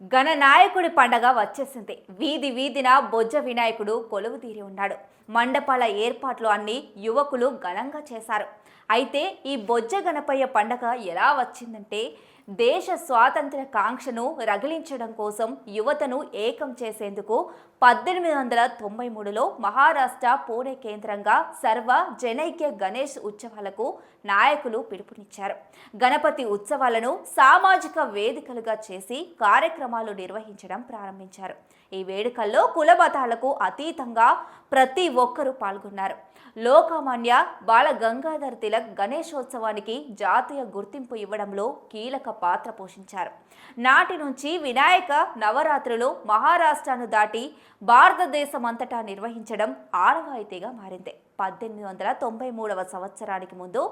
గణనాయకుడి పండగ వచ్చేసింది. వీధి వీధిన బొజ్జ వినాయకుడు కొలువు తీరి ఉన్నాడు. మండపాల ఏర్పాట్లు అన్ని యువకులు ఘనంగా చేశారు. అయితే ఈ బొజ్జ గణపయ్య పండగ ఎలా వచ్చిందంటే దేశ స్వాతంత్ర కాంక్షను రగిలించడం కోసం యువతను ఏకం చేసేందుకు పద్దెనిమిది వందల తొంభై మూడులో మహారాష్ట్ర పూణే కేంద్రంగా సర్వ జనైక్య గణేష్ ఉత్సవాలకు నాయకులు పిలుపునిచ్చారు. గణపతి ఉత్సవాలను సామాజిక వేదికలుగా చేసి కార్యక్రమం కార్యక్రమాలు నిర్వహించడం ప్రారంభించారు. ఈ వేడుకల్లో కుల మతాలకు అతీతంగా ప్రతి ఒక్కరూ పాల్గొన్నారు. లోకమాన్య బాల గంగాధర్ తిలక్ గణేశోత్సవానికి జాతీయ గుర్తింపు ఇవ్వడంలో కీలక పాత్ర పోషించారు. నాటి నుంచి వినాయక నవరాత్రులు మహారాష్ట్రను దాటి భారతదేశమంతటా నిర్వహించడం ఆనవాయితీగా మారింది. పద్దెనిమిది వందల తొంభై మూడవ సంవత్సరానికి ముందు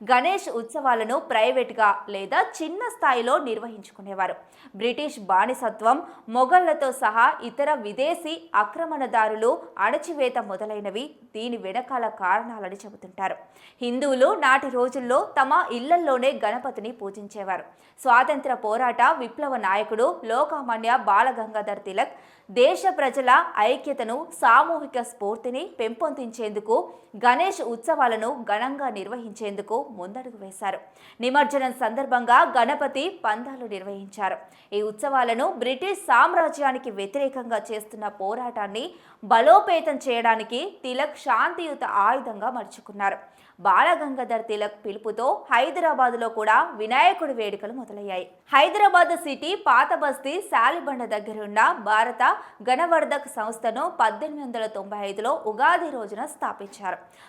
గణేష్ ఉత్సవాలను ప్రైవేట్గా లేదా చిన్న స్థాయిలో నిర్వహించుకునేవారు. బ్రిటిష్ బానిసత్వం మొఘళ్ళతో సహా ఇతర విదేశీ ఆక్రమణదారులు అణచివేత మొదలైనవి దీని వెనకాల కారణాలని చెబుతుంటారు. హిందువులు నాటి రోజుల్లో తమ ఇళ్ళల్లోనే గణపతిని పూజించేవారు. స్వాతంత్ర పోరాట విప్లవ నాయకుడు లోకమాన్య బాలగంగాధర్ తిలక్ దేశ ప్రజల ఐక్యతను సామూహిక స్ఫూర్తిని పెంపొందించేందుకు గణేష్ ఉత్సవాలను ఘనంగా నిర్వహించేందుకు ముందడుగు వేశారు. నిమజ్జనం సందర్భంగా గణపతి పందాలు నిర్వహించారు. ఈ ఉత్సవాలను బ్రిటిష్ సామ్రాజ్యానికి వ్యతిరేకంగా చేస్తున్న పోరాటాన్ని బలోపేతం చేయడానికి తిలక్ శాంతియుత ఆయుధంగా మలుచుకున్నారు. బాలగంగాధర్ తిలక్ పిలుపుతో హైదరాబాద్లో కూడా వినాయకుడి వేడుకలు మొదలయ్యాయి. హైదరాబాద్ సిటీ పాత బస్తీ శాలిబండ దగ్గరున్న భారత గణవర్ధక్ సంస్థను పద్దెనిమిది వందల తొంభై ఐదులో ఉగాది రోజున స్థాపించారు.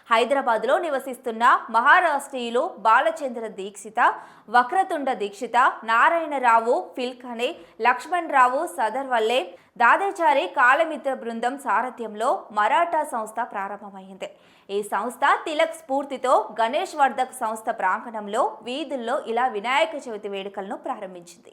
హైదరాబాద్లో నివసిస్తున్న మహారాష్ట్రీయులు బాలచంద్ర దీక్షిత వక్రతుండ దీక్షిత నారాయణరావు ఫిల్కనే లక్ష్మణ్ రావు సదర్వల్లే దాదేచారి కాలమిత్ర బృందం సారథ్యంలో మరాఠా సంస్థ ప్రారంభమైంది. ఈ సంస్థ తిలక్ స్ఫూర్తితో గణేష్ వర్ధక్ సంస్థ ప్రాంగణంలో వీధుల్లో ఇలా వినాయక చవితి వేడుకలను ప్రారంభించింది.